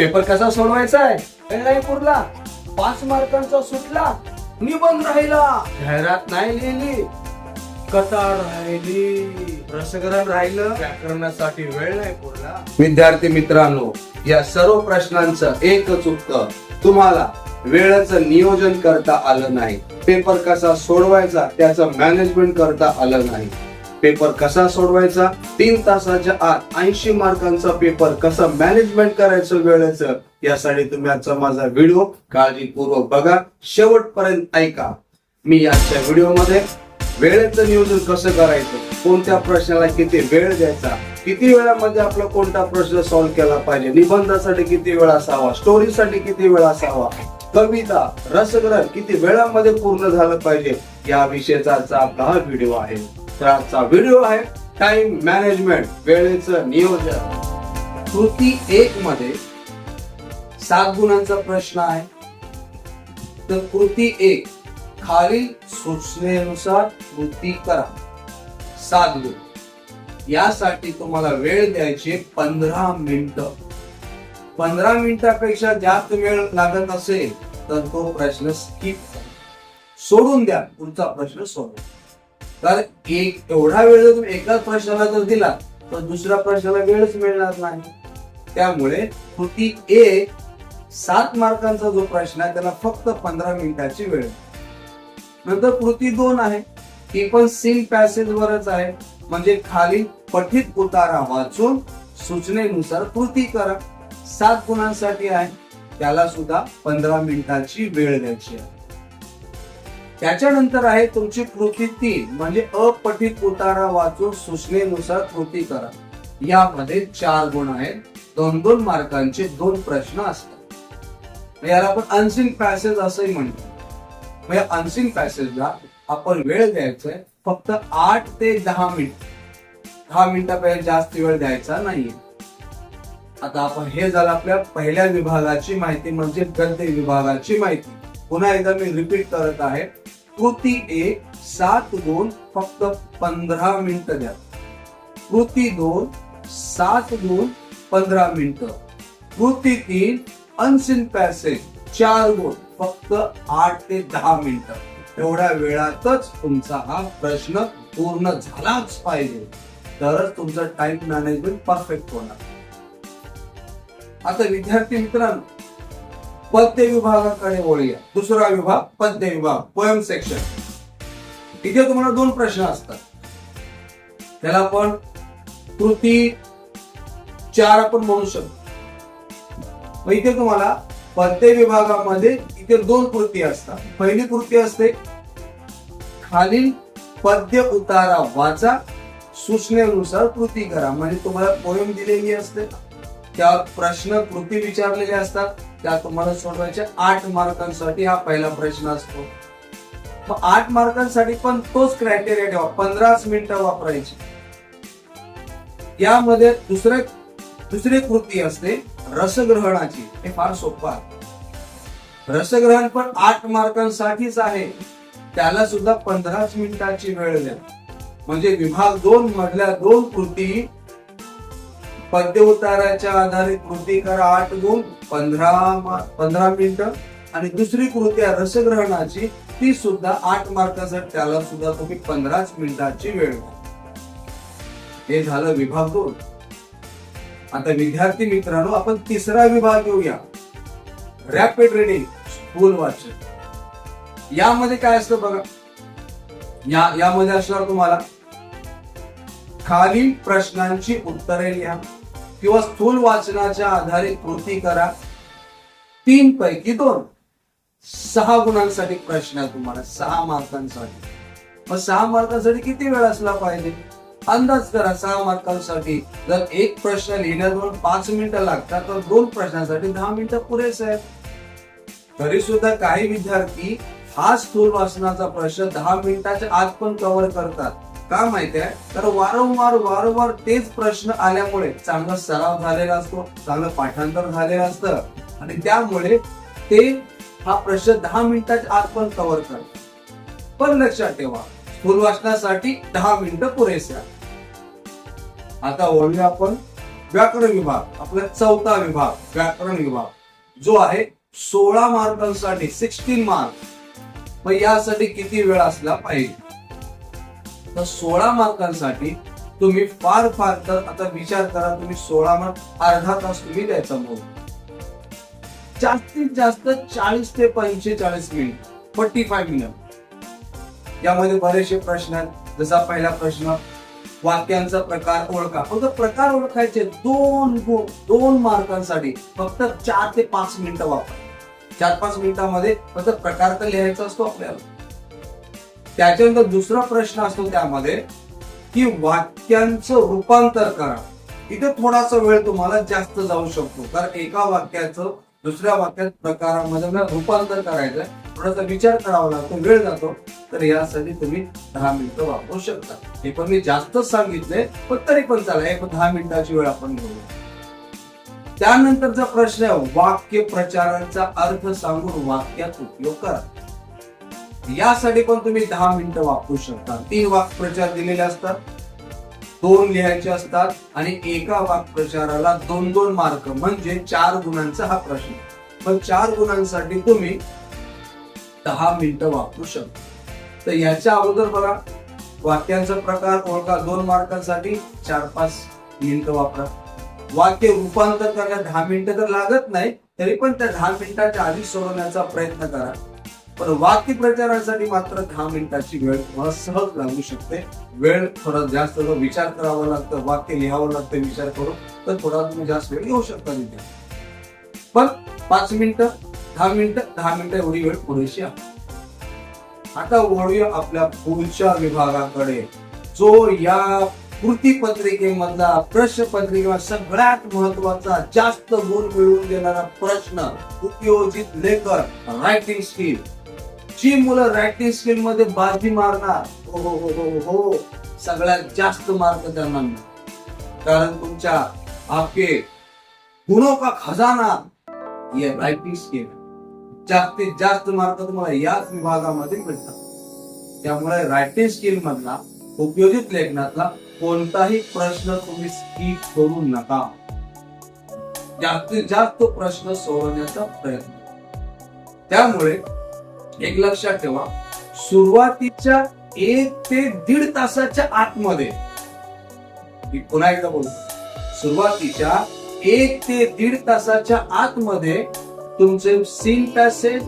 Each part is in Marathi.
पेपर कसा सोडवायचा आहे वेळ पुरला पाच मार्कांचा सुटला. निबंध राहिला. जाहिरात नाही लिहिली. कथा राहिली. रसग्रहण राहिलं. व्याकरणासाठी वेळ नाही पुरला. विद्यार्थी मित्रांनो या सर्व प्रश्नांचं एकच उत्तर. तुम्हाला वेळेचं नियोजन करता आलं नाही. पेपर कसा सोडवायचा त्याचं मॅनेजमेंट करता आलं नाही. पेपर कसा सोडवायचा? तीन तासाच्या आत ऐंशी मार्कांचा पेपर कसा मॅनेजमेंट करायचं वेळेचं? यासाठी तुम्ही आजचा माझा व्हिडिओ काळजीपूर्वक बघा. शेवटपर्यंत ऐका. मी आजच्या व्हिडिओमध्ये वेळेचं नियोजन कसं करायचं? कोणत्या प्रश्नाला किती वेळ द्यायचा? किती वेळामध्ये आपला कोणता प्रश्न सॉल्व्ह केला पाहिजे? निबंधासाठी किती वेळ असावा? स्टोरीसाठी किती वेळ असावा? कविता रसग्रहण किती वेळामध्ये पूर्ण झालं पाहिजे? या विषयाचा आजचा आपला हा व्हिडिओ आहे. तर आजचा व्हिडिओ आहे टाइम मॅनेजमेंट वेळेचं नियोजन. कृती एक मध्ये सात गुणांचा प्रश्न आहे. तर कृती एक खालील सूचनेनुसार कृती करा. सात गुण. यासाठी तुम्हाला वेळ द्यायचे पंधरा मिनिट. पंधरा मिनिटापेक्षा जास्त वेळ लागत असेल तर तो प्रश्न स्किप सोडून द्या. पुढचा प्रश्न सोडून तर एक एवढा वेळ जर तुम्ही एकाच प्रश्नाला जर दिला तर दुसऱ्या प्रश्नाला वेळच मिळणार नाही. त्यामुळे कृती एक सात मार्कांचा जो प्रश्न आहे त्याला फक्त पंधरा मिनिटाची वेळ. नंतर कृती दोन आहे. ती पण सेम पॅसेज वरच आहे. म्हणजे खाली पठित उतारा वाचून सूचनेनुसार कृती करा. सात गुणांसाठी आहे. त्याला सुद्धा पंधरा मिनिटाची वेळ द्यायची आहे. त्याच्यानंतर आहे तुमची कृती तीन म्हणजे अपठित उतारा वाचून सूचनेनुसार कृती करा. यामध्ये चार गुण आहेत. दोन दोन मार्कांचे दोन प्रश्न असतात. याला आपण अनसिन पॅसेज असंही म्हणतो. म्हणजे अनसिन पॅसेजला आपण वेळ द्यायचा फक्त आठ ते दहा मिनिट. दहा मिनिटापेक्षा जास्त वेळ द्यायचा नाहीये. आता आपण हे झालं आपल्या पहिल्या विभागाची माहिती म्हणजे गद्य विभागाची माहिती. पुन्हा एकदा मी रिपीट करत आहे. कृती एक सात गुण फक्त पंधरा मिनिट द्या. कृती दोन सात गुण पंधरा मिनिट. कृती तीन अनसिन पॅसेज चार गुण फक्त आठ ते दहा मिनिटं. एवढ्या वेळातच तुमचा हा प्रश्न पूर्ण झालाच पाहिजे. तरच तुमचं टाइम मॅनेजमेंट परफेक्ट होणार. आता विद्यार्थी मित्रांनो पद्य विभागाकडे वळूया दुसरा विभाग पद्य विभाग? पोयम सेक्शन इथे तुम्हाला दोन प्रश्न असतात. त्याला आपण कृती चार आपण म्हणू शकतो. मग इथे तुम्हाला पद्य विभागामध्ये इथे दोन कृती असतात. पहिली कृती असते खालील पद्य उतारा वाचा सूचनेनुसार कृती करा. म्हणजे तुम्हाला पोयम दिलेली असते. त्या प्रश्न कृती विचारलेले असतात. त्या तुम्हाला सोडवायचे आठ मार्कांसाठी हा पहिला प्रश्न असतो. मग आठ मार्कांसाठी पण तोच क्रायटेरिया ठेवा पंधराच मिनिटं वापरायची. यामध्ये दुसरे दुसरी कृती असते रसग्रहणाची हे फार सोपं आहे. रसग्रहण पण आठ मार्कांसाठीच आहे. त्याला सुद्धा पंधराच मिनिटाची वेळ द्या. म्हणजे विभाग दोन मधल्या दोन कृती पद्य उताराच्या आधारे कृती करा. आठ गुण पंधरा पंधरा मिनिटं. आणि दुसरी कृती आहे रसग्रहणाची. ती सुद्धा आठ मार्कासाठी. त्याला सुद्धा तुम्ही पंधराच मिनिटाची वेळ हे झालं विभाग दोन. आता विद्यार्थी मित्रांनो आपण तिसरा विभाग घेऊया रॅपिड रिडिंग स्कूल वाचन यामध्ये काय असतं बघा. या यामध्ये असणार तुम्हाला खालील प्रश्नांची उत्तरे लिहा. किंवा स्थूल वाचनाच्या आधारे कृती करा. तीन पैकी दोन. सहा गुणांसाठी प्रश्न आहे तुम्हाला. सहा मार्कांसाठी. मग सहा मार्कांसाठी किती वेळ असला पाहिजे? अंदाज करा सहा मार्कांसाठी. जर एक प्रश्न लिहिण्याजवळ पाच मिनिटं लागतात तर दोन प्रश्नांसाठी दहा मिनिटं पुरेसे आहेत. तरी सुद्धा काही विद्यार्थी हा स्थूल वाचनाचा प्रश्न दहा मिनिटाच्या आत पण कव्हर करतात. का आहे? तर वारंवार वारंवार तेच प्रश्न आल्यामुळे चांगला सराव झालेला असतो चांगलं पाठांतर झालेलं असतं. आणि त्यामुळे ते हा प्रश्न दहा मिनिटाच्या आत पण कव्हर करतात. पण लक्षात ठेवा स्थूल वाचनासाठी दहा मिनिटं पुरेसे आता वळूया आपण व्याकरण विभाग आपला चौथा विभाग व्याकरण विभाग. जो आहे सोळा मार्कांसाठी सिक्स्टीन मार्क मग यासाठी किती वेळ असला पाहिजे? तर सोळा मार्कांसाठी तुम्ही फार फार तर आता विचार करा तुम्ही सोळा मार्क अर्धा तास तुम्ही द्यायचा मग जास्तीत जास्त चाळीस ते पंचेचाळीस मिनिट फोर्टी फाय मिनिट यामध्ये बरेचसे प्रश्न आहेत. जसा पहिला प्रश्न वाक्यांचा प्रकार ओळखा. फक्त प्रकार ओळखायचे दोन गुण दोन मार्कांसाठी फक्त चार ते पाच मिनिटं वापर. चार पाच मिनिटांमध्ये फक्त प्रकार तर लिहायचा असतो आपल्याला. त्याच्यानंतर दुसरा प्रश्न असतो त्यामध्ये की वाक्यांचं रूपांतर करा. इथे थोडासा वेळ तुम्हाला जास्त जाऊ शकतो. कारण एका वाक्याचं दुसऱ्या वाक्यात प्रकारामध्ये रूपांतर करायचं थोडासा विचार करावा लागतो वेळ जातो. तर यासाठी तुम्ही दहा मिनिटं वापरू शकता. हे पण मी जास्तच सांगितले पण तरी पण चालेल एक दहा मिनिटाची वेळ आपण घेऊया त्यानंतरचा प्रश्न आहे वाक्य प्रचाराचा अर्थ सांगून वाक्यात उपयोग करा. यासाठी पण तुम्ही दहा मिनिटं वापरू शकता. तीन वाक्प्रचार दिलेले असतात दोन लिहायचे असतात आणि एका वाक्प्रचाराला दोन दोन मार्क म्हणजे चार गुणांचा हा प्रश्न. पण चार गुणांसाठी तुम्ही दहा मिनिटं वापरू शकता. तर याच्या अगोदर बघा वाक्यांचा प्रकार ओळखा दोन मार्कांसाठी चार पाच मिनिटं वापरा. वाक्य रूपांतर करण्यात दहा मिनिटं तर लागत नाही तरी पण त्या दहा मिनिटाच्या आधी सोडवण्याचा प्रयत्न करा. पण वाक्य प्रचारासाठी मात्र दहा मिनिटाची वेळ तुम्हाला सहज लागू शकते. वेळ थोडा जास्त जो विचार करावा लागतं वाक्य लिहावं लागतं विचार करून तर थोडा तुम्ही जास्त वेळ घेऊ शकता तिथे. पण पाच मिनिटं दहा मिनिटं दहा मिनिटं एवढी वेळ पुरेशी आहे. आता वळूया आपल्या पुढच्या विभागाकडे जो या कृती पत्रिकेमधला प्रश्न पत्रिकेला सगळ्यात महत्त्वाचा जास्त गुण मिळवून देणारा प्रश्न उपयोजित लेखन रायटिंग स्किल जी मुलं रायटिंग स्किलमध्ये बाजी मारणार हो हो हो हो हो सगळ्यात जास्त मार्क त्यांना मिळणार कारण तुमच्या आपके गुणों का खजाना ये रायटिंग स्किल. जास्तीत जास्त मार्क तुम्हाला याच विभागामध्ये मिळतात. त्यामुळे रायटिंग स्किल मधला उपयोजित लेखनातला कोणताही प्रश्न तुम्ही स्किप करू नका. जास्तीत जास्त प्रश्न सोडवण्याचा प्रयत्न. त्यामुळे एक लक्षात ठेवा. सुरुवातीच्या एक ते दीड तासाच्या आतमध्ये. मी पुन्हा एकदा बोलतो. सुरुवातीच्या एक ते दीड तासाच्या आतमध्ये तुमचे seen passage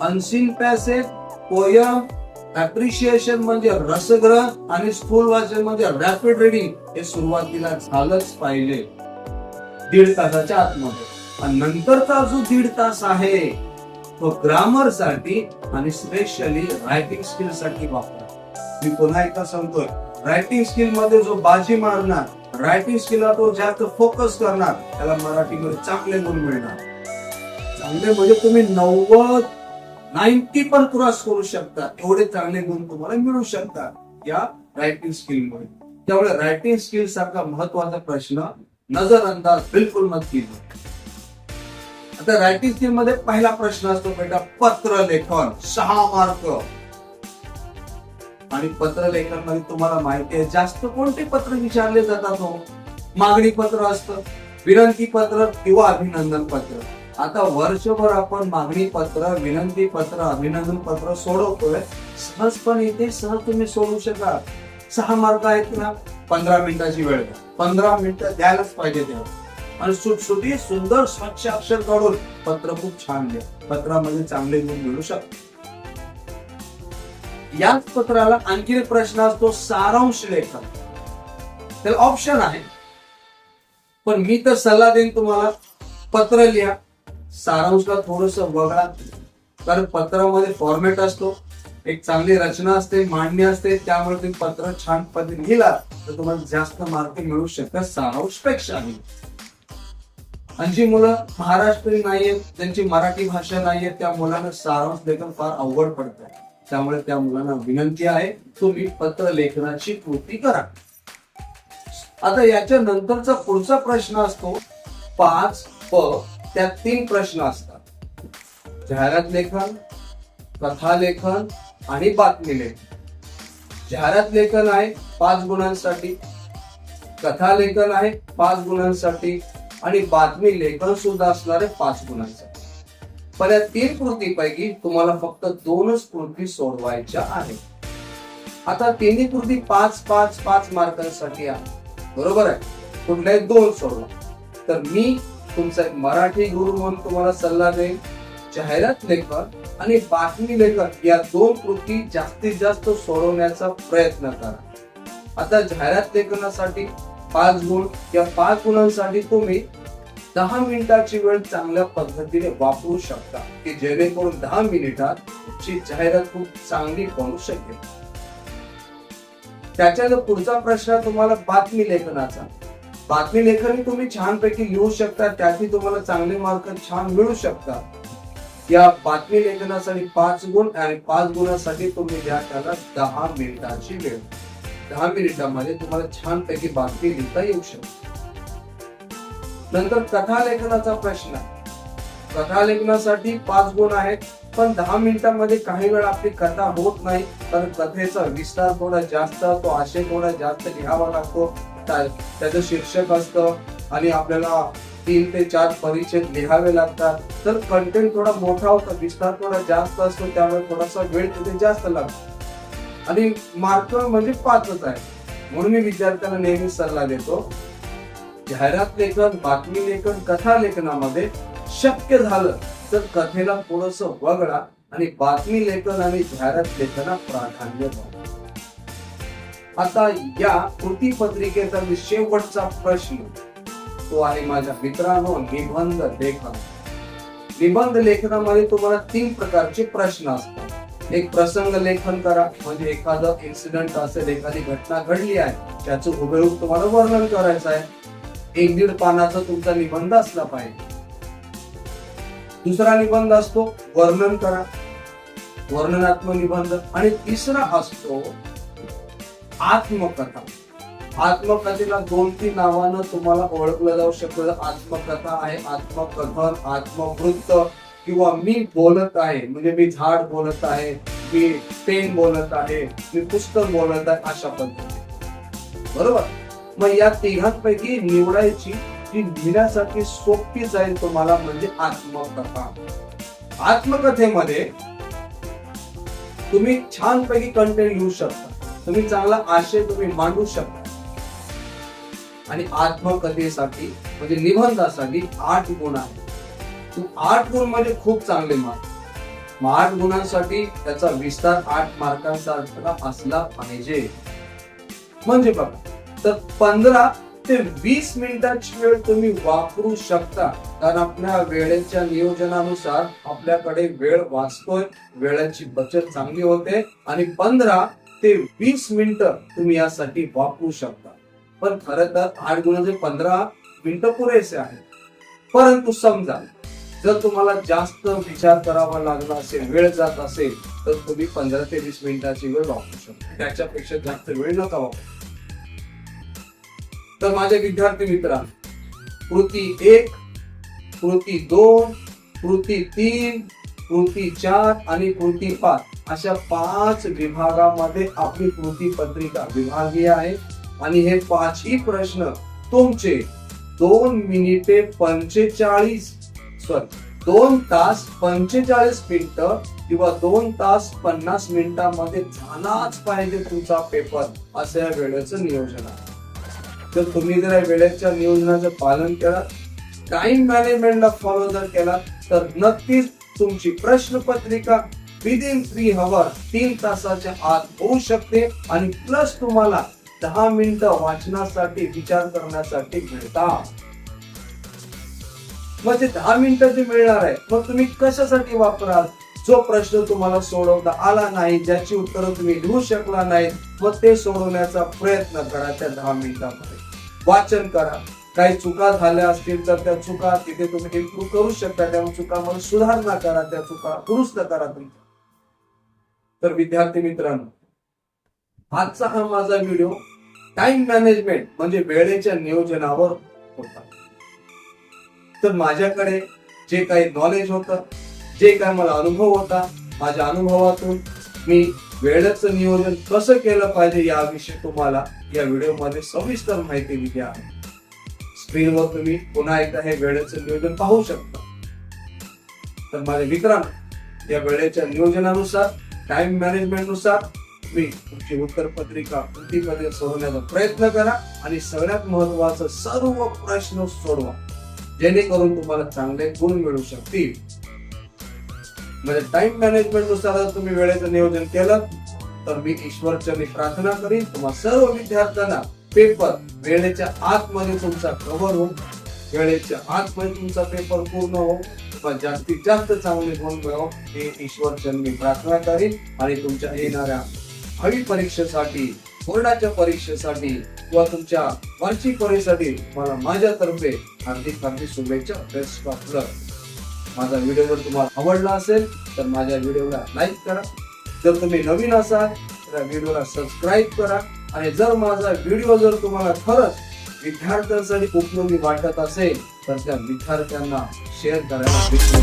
unseen passage poem appreciation म्हणजे रसग्रह आणि स्थूल वाचन म्हणजे रॅपिड रिडिंग हे सुरुवातीला झालंच पाहिजे. दीड तासाच्या आतमध्ये. आणि नंतरचा जो दीड तास आहे तो ग्रामरसाठी आणि स्पेशली रायटिंग स्किलसाठी वापरा. मी पुन्हा एकदा सांगतोय रायटिंग स्किलमध्ये जो बाजी मारणार रायटिंग स्किलला तो जास्त फोकस करणार त्याला मराठीमध्ये चांगले गुण मिळणार. चांगले म्हणजे तुम्ही नव्वद नाईन्टी पण क्रॉस करू शकता. एवढे चांगले गुण तुम्हाला मिळू शकतात या रायटिंग स्किलमुळे त्यामुळे रायटिंग स्किल सारखा महत्त्वाचा प्रश्न नजरअंदाज बिलकुल मत केली आता रायटिंग स्किलमध्ये पहिला प्रश्न असतो बेटा पत्र लेखन सहा मार्क आणि पत्र लेखनमध्ये तुम्हाला माहिती आहे जास्त कोणते पत्र विचारले जातात हो? मागणी पत्र असतं विनंती पत्र किंवा अभिनंदन पत्र. आता वर्षभर आपण मागणी पत्र विनंती पत्र अभिनंदन पत्र सोडवतोय. सहजपणे इथे सहज तुम्ही सोडू शकाल. सहा मार्क आहेत ना पंधरा मिनिटाची वेळ पंधरा मिनिटं द्यायलाच पाहिजे तेव्हा आणि सुटसुटी सुंदर स्वच्छ अक्षर काढून पत्र खूप छान लिहा. पत्रामध्ये चांगले गुण मिळू शकतात. याच पत्राला आणखी एक प्रश्न असतो सारांश लेखन. त्याला ऑप्शन आहे. पण मी तर सल्ला देईन तुम्हाला पत्र लिहा. सारांशला थोडस वगळा. कारण पत्रामध्ये फॉर्मॅट असतो. एक चांगली रचना असते मांडणी असते. त्यामुळे तुम्ही पत्र छान पद्धतीने लिहिला तर तुम्हाला जास्त मार्क मिळू शकतात सारांशपेक्षा आणि जी मुलं नाही आहेत त्यांची मराठी भाषा नाहीये त्या मुलांना सारांश लेखन फार अवघड पडतं त्यामुळे त्या मुलांना विनंती आहे तुम्ही पत्र लेखनाची कृती करा. आता याच्या नंतरचा पुढचा प्रश्न असतो पाच प त्यात तीन प्रश्न असतात. जाहिरात लेखन कथा लेखन आणि बातमी लेखन. जाहिरात लेखन आहे पाच गुणांसाठी. कथा लेखन आहे पाच गुणांसाठी. आणि बातमी लेखन सुद्धा असणारे पाच गुणांसाठी पण या तीन कृतीपैकी तुम्हाला फक्त दोनच कृती सोडवायच्या आहेत. आता तिन्ही कृती पाच पाच पाच मार्कांसाठी आहे बरोबर आहे? कुठल्याही दोन सोडवा. तर मी तुमचा एक मराठी गुरु म्हणून तुम्हाला सल्ला देईन. जाहिरात लेखन आणि बातमी लेखन या दोन कृती जास्तीत जास्त सोडवण्याचा प्रयत्न करा. आता जाहिरात लेखनासाठी पाच गुण. या पाच गुणांसाठी तुम्ही दहा मिनिटाची वेळ चांगल्या पद्धतीने वापरू शकता की जेणेकरून दहा मिनिटात तुमची जाहिरात खूप चांगली बनू शकेल. त्याच्यानंतर पुढचा प्रश्न तुम्हाला बातमी लेखनाचा. बातमी लेखन तुम्ही छानपैकी लिहू शकता त्यातही तुम्हाला चांगले मार्क छान मिळू शकतात. या बातमी लेखनासाठी पाच गुण आणि पाच गुणासाठी तुम्ही द्या त्याला दहा मिनिटाची वेळ. दहा मिनिटांमध्ये तुम्हाला छानपैकी बातमी लिहिता येऊ शकते. नंतर कथा लेखनाचा प्रश्न. कथा लेखनासाठी पाच गुण आहेत पण दहा मिनिटांमध्ये काही वेळा आपली कथा होत नाही तर कथेचा विस्तार थोडा जास्त तो आशय थोडा जास्त लिहावा लागतो. त्याचं शीर्षक असतं आणि आपल्याला तीन ते चार परिच्छेद लिहावे लागतात. तर कंटेंट थोडा मोठा होता विस्तार थोडा जास्त असतो त्यामुळे थोडासा वेळ तिथे जास्त लागतो. आणि मार्क म्हणजे पाचच आहे. म्हणून मी विद्यार्थ्यांना नेहमी सल्ला देतो जाहिरात लेखन बातमी लेखन कथा लेखनामध्ये शक्य झालं तर कथेला थोडस वगळा आणि बातमी लेखन आणि जाहिरात लेखनात प्राधान्य द्या. आता या कृती पत्रिकेचा मी शेवटचा प्रश्न तो आहे माझ्या मित्रांनो निबंध लेखन. निबंध लेखनामध्ये तुम्हाला तीन प्रकारचे प्रश्न असतात. एक प्रसंग लेखन करा. म्हणजे एखादं इन्सिडेंट असेल एखादी घटना घडली आहे त्याचं हुबेहूब तुम्हाला वर्णन करायचं आहे. एक दीड पानाचा तुमचा निबंध असला पाहिजे. दुसरा निबंध असतो वर्णन करा. वर्णनात्मक निबंध. आणि तिसरा असतो आत्मकथा. आत्मकथेला दोन तीन नावानं तुम्हाला ओळखलं जाऊ शकतं. आत्मकथा आहे आत्मकथन आत्मवृत्त. किंवा मी बोलत आहे म्हणजे मी झाड बोलत आहे मी पेन बोलत आहे मी पुस्तक बोलत आहे अशा पद्धतीने. बरोबर? मग या तिघांपैकी निवडायची ती लिहिण्यासाठी सोपी जाईल तुम्हाला म्हणजे आत्मकथा. आत्मकथेमध्ये तुम्ही छानपैकी कंटेंट लिहू शकता. तुम्ही चांगला आशय तुम्ही मांडू शकता. आणि आत्मकथेसाठी म्हणजे निबंधासाठी आठ गुण आहेत. आठ गुण म्हणजे खूप चांगले मार्क मग आठ गुणांसाठी त्याचा विस्तार आठ मार्कांसारखा असला पाहिजे. म्हणजे बघा तर पंधरा ते वीस मिनिटाची वेळ तुम्ही वापरू शकता. कारण आपल्या वेळेच्या नियोजनानुसार आपल्याकडे वेळ वाचतोय वेळेची बचत चांगली होते आणि पंधरा ते वीस मिनिटं तुम्ही यासाठी वापरू शकता. पण खरं तर आठ गुणाचे पंधरा मिनिटं पुरेसे आहेत. परंतु समजा जर तुम्हाला जास्त विचार करावा लागला असेल वेळ जात असेल तर तुम्ही पंधरा ते वीस मिनिटाची वेळ वापरू शकता. त्याच्यापेक्षा जास्त वेळ नका वापरू. तर माझे विद्यार्थी मित्रा कृती एक कृती दोन कृती तीन कृती चार आणि कृती पाच अशा पाच विभागामध्ये आपली कृती पत्रिका विभागीय आहे. आणि हे पाचही प्रश्न तुमचे दोन मिनिटे पंचेचाळीस सॉरी दोन तास पंचेचाळीस मिनिट किंवा दोन तास पन्नास मिनिटांमध्ये झालाच पाहिजे तुमचा पेपर असं या वेळेचं नियोजन आहे. तर तुम्ही जर या वेळेच्या नियोजनाचं पालन केलं टाइम मॅनेजमेंटला फॉलो जर केला तर नक्कीच तुमची प्रश्नपत्रिका विदिन थ्री हवर तीन तासाच्या आत होऊ शकते आणि प्लस तुम्हाला दहा मिनिटं वाचनासाठी विचार करण्यासाठी मिळतात. मग ते दहा मिनिटं ते मिळणार आहे. मग तुम्ही कशासाठी वापराल? जो प्रश्न तुम्हाला सोडवता आला नाही ज्याची उत्तरं तुम्ही लिहू शकला नाही मग ते सोडवण्याचा प्रयत्न करा त्या दहा मिनिटांमध्ये. वाचन करा. काही चुका झाल्या असतील तर त्या चुका तिथे तुम्ही इम्प्रूव्ह करू शकता. त्या चुकामध्ये सुधारणा करा. त्या चुका दुरुस्त करा तुम्ही. तर विद्यार्थी मित्रांनो आजचा हा माझा व्हिडिओ टाइम मॅनेजमेंट म्हणजे वेळेच्या नियोजनावर होता. तर माझ्याकडे जे काही नॉलेज होतं जे काय मला अनुभव होता माझ्या अनुभवातून मी वेळेचं नियोजन कसं केलं पाहिजे याविषयी तुम्हाला या व्हिडिओमध्ये सविस्तर माहिती दिली आहे. स्क्रीनवर तुम्ही पुन्हा एकदा हे वेळेचं नियोजन पाहू शकता. तर माझ्या मित्रांनो या वेळेच्या नियोजनानुसार टाइम मॅनेजमेंटनुसार तुम्ही तुमची उत्तरपत्रिका कृतीमध्ये सोडवण्याचा प्रयत्न करा आणि सगळ्यात महत्वाचं सर्व प्रश्न सोडवा. जेणेकरून तुम्हाला चांगले गुण मिळू शकतील. म्हणजे टाइम मॅनेजमेंटनुसार तुम्ही वेळेचं नियोजन केलं तर मी ईश्वरचरणी प्रार्थना करीन. तुम्हा सर्व विद्यार्थ्यांना पेपर वेळेच्या आतमध्ये तुमचा कव्हर हो वेळेच्या आतमध्ये तुमचा पेपर पूर्ण हो पण जास्तीत जास्त चांगले गुण मिळव हे ईश्वरचरणी मी प्रार्थना करीन. आणि तुमच्या येणाऱ्या हवी परीक्षेसाठी बोर्डाच्या परीक्षेसाठी किंवा तुमच्या वार्षिक परीक्षेसाठी मला माझ्यातर्फे हार्दिक हार्दिक शुभेच्छा बेस्ट ऑफ माझा व्हिडिओ जर तुम्हाला आवडला असेल तर माझ्या व्हिडिओला लाईक करा. जर तुम्ही नवीन असाल तर व्हिडिओला सबस्क्राईब करा. आणि जर माझा व्हिडिओ जर तुम्हाला खरंच विद्यार्थ्यांसाठी उपयोगी वाटत असेल तर त्या विद्यार्थ्यांना शेअर करायला विसरू